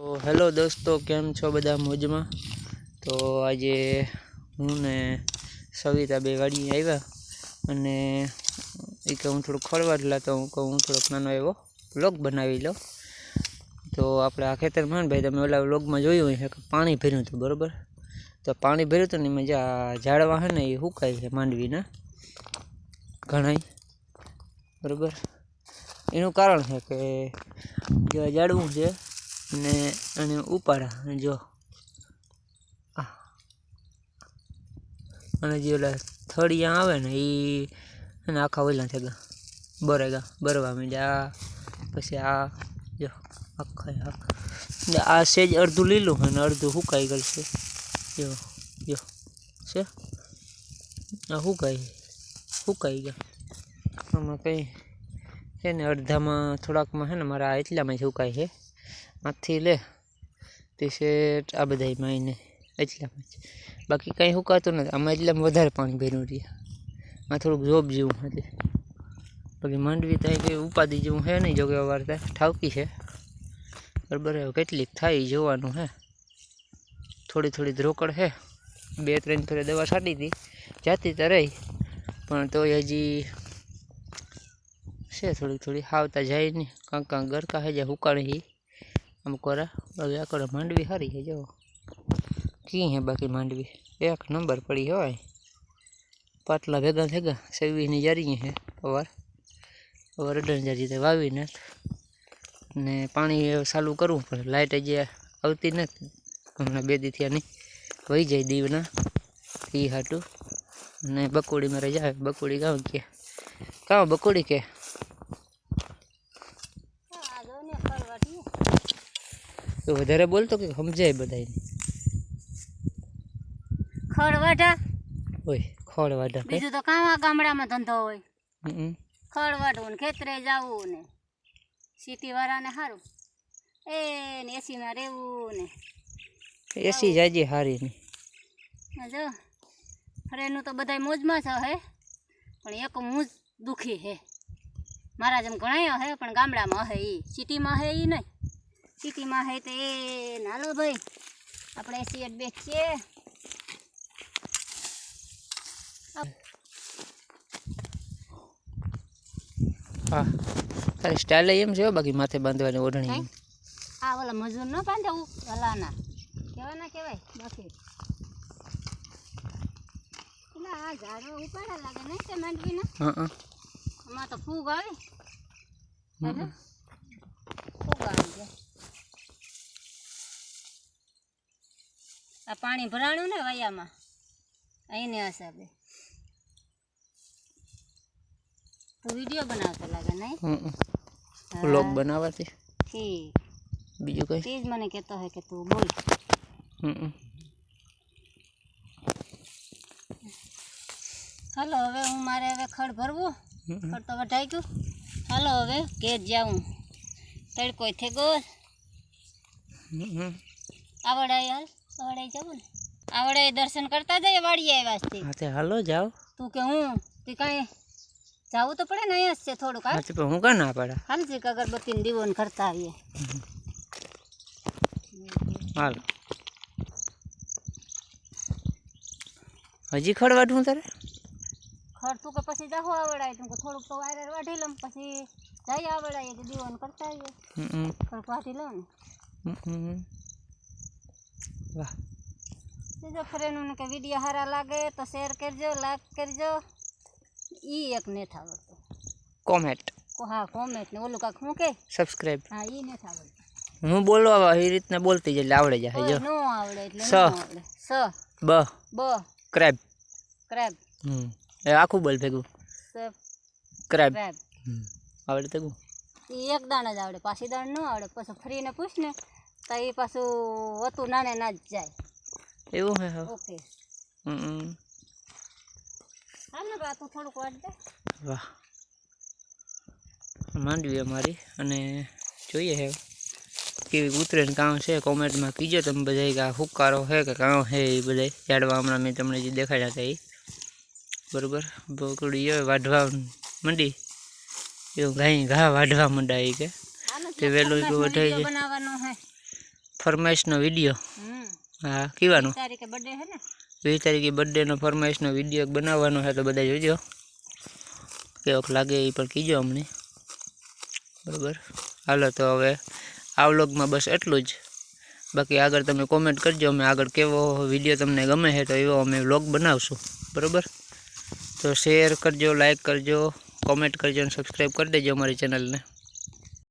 તો હેલો દોસ્તો, કેમ છો બધા મોજમાં? તો આજે હું ને સવિતા બે વાડીએ આવ્યા અને એ કે હું થોડુંક ખળવાડલા તો હું કહું હું થોડોક નાનો એવો વ્લોગ બનાવી લઉં. તો આપણે આ ખેતરમાં ભાઈ, તમે ઓલા વ્લોગમાં જોયું હોય કે પાણી ભર્યું હતું, બરાબર? તો પાણી ભર્યું હતું ને એમાં જે ઝાડવા છે ને એ સુકાય છે માંડવીના. ઘણાય. બરાબર? એનું કારણ છે કે જે ઝાડવું છે ને અને ઉપાડા અને જો અને જે ઓલા થળિયા આવે ને એ અને આખા ઓલા થઈ ગયા બરેગા, બરવા માંડ્યા. પછી આ, જો, આખા આ સેજ અડધું લીલું છે ને અડધું હુકાઈ ગયું છે. જો જો. છે? આ હુકાઈ હુકાઈ ગયા આમાં કંઈ છે ને, અડધામાં થોડાકમાં છે ને, મારા એટલામાં જ હુકાય છે. આથી લે ટી શર્ટ આ બધા માઈને એટલામાં જ. બાકી કંઈ સુકાતું નથી. આમાં એટલામાં વધારે પાણી ભર્યું રહ્યા આ થોડુંક જોબ જેવું હતું બાકી માંડવી ત્યાં કંઈ ઉપાધિ જેવું છે નહીં, જોકે વાર્તા ઠાવકી છે. બરાબર કેટલીક થાય જોવાનું હે. થોડી થોડી ધ્રોકડ રોકડ છે બે ત્રણ ફેરે દવા છાંટી હતી જાતી તો રહી. પણ તોય હજી છે થોડી થોડી આવતા જાય નહીં. કાંક કાંક ગરકા હે જાય હુકાણી હી આમ કોરા. હવે આ માંડવી સારી છે, જો. કી હે બાકી માંડવી? એક નંબર પડી હોય. પાટલા ભેગા ભેગા સેવીની જારી હે અવાર અવાર અડણ જારી વાવી વાવીને ને પાણી ચાલુ કરવું પડે. લાઇટ જે આવતી નથી. હમણાં બે દી થયા નહીં. વહી જાય દીવના. એ હાટું. અને બકોડી મારે જાય બકોડી ગામ કે? કાં બકોડી કે? તો વધારે બોલતો કે સમજાય બધાને ખળવાઢા. ઓય ખોળ બીજું તો કાવા ગામડામાં ધંધો હોય. ને ખેતરે જવું ને. સિટી વાળાને સારું એ ને એસીમાં રહેવું ને. એસી જાજી હારી ને. જો ફરેનું તો બધાય મોજમાં છે હે. પણ એક હું દુખી હે. મારા જેમ ઘણાય હે પણ ગામડામાં હે એ સિટીમાં હે એ નહીં. સિટીમાં હે તો. એ નાલો ભાઈ આપણે એસી એટ બેસીએ હા. તારી સ્ટાઇલ એમ છે બાકી માથે બાંધવાની ઓઢણી? આ ઓલા મજૂર ન બાંધવું? ઓલાના. કેવાય ના કેવાય? બાકી. ના આ ઝાડો ઉપાડા લાગે નહીં તે માંડવીના? હા હા. આમાં તો ફૂગ આવે હમ. હે? ફૂગ આવી જાય આ પાણી ભરાણું ને વયામાં? અહીંને હિસાબે તું વીડિયો બનાવતો લાગે નહીં? વ્લોગ બનાવવાથી? ઠીક. બીજું કઈ? તે જ મને કહેતો હોય કે તું બોલ. હલો હવે હું મારે હવે ખડ ભરવું? ખડ તો વઢાઈ ગયું. હાલો હવે ઘેર જાઉં. તડકો થઈ ગયો આવડ આવડાય હાલ. આવડાઈ જવું ને? આવડાય દર્શન કરતા જઈએ વાડીએ આવ્યા છે હા તે હાલો જાઓ. તું કે હું? તે કાંઈ જાવું તો પડે ને અહીંયા જ છે થોડુંક હાલ હા? તે પણ હું કાં ના પાડા? હાલ છે કે અગરબત્તીને દીવો ને કરતા આવીએ. હાલ. હજી ખડવાડું તારે? ખડ તું કે પછી જાહો આવડાય તું કે થોડુંક તો વાયર વાઢી લઉં પછી જઈ આવડાય તો દીવો ને કરતા આવીએ. હમ થોડુંક વાઢી લઉં ને. હમ. વાહ. બીજો ફ્રેન્ડોને કે વીડિયો સારા લાગે તો શેર કરજો લાઈક કરજો. ઈ એક નથી આવડતું કોમેન્ટ કો હા કોમેન્ટ ને ઓલું કાંક શું કે? સબસ્ક્રાઇબ હા ઈ નથી આવડતું હું બોલવા એ રીતના બોલતી જ એટલે આવડે જાય જો. નો આવડે એટલે સ. નો આવડે. સ. બ. બ. ક્રેબ ક્રેબ હમ. એ આખું બોલ ભેગું. સ ક્રેબ ક્રેબ હમ. આવડે તો ગું ઈ એક દાણ જ આવડે. પાછી દાણ ન આવડે. પછી ફરીને પૂછ ને. તો એ પાછું હતું નાને ના જ જાય. એવું હે હા ઓકે. હમ હાલ બા તું થોડુંક વાટ દે. વાહ. માંડવી અમારી. અને જોઈએ હે કેવી ઉતરે કામ કાં છે. કોમેન્ટમાં કીજો તમે બધા કે આ હુકારો છે કે કાં છે એ બધા ઝાડવા હમણાં મેં તમને જે દેખાડ્યા હતા એ બરોબર? બકડી હોય વાઢવા મંડી? એવું ઘાઈ ઘા વાઢવા મંડાય કે. તે વહેલું વધારે વઢાઈ જાય. ફરમાઈશનો વીડિયો. હા કીવાનો? વીસ તારીખે બર્થડેનો ફરમાઈશનો વીડિયો બનાવવાનો છે તો બધા જોજો. કેવોક લાગે એ પણ કીજો અમને. બરાબર? હાલો તો હવે આ વ્લોગમાં બસ એટલું જ. બાકી આગળ તમે કોમેન્ટ કરજો અમે આગળ કેવો વીડિયો તમને ગમે છે તો એવો અમે વ્લોગ બનાવશું. બરાબર? તો શેર કરજો લાઇક કરજો કોમેન્ટ કરજો અને સબસ્ક્રાઈબ કરી દેજો અમારી ચેનલને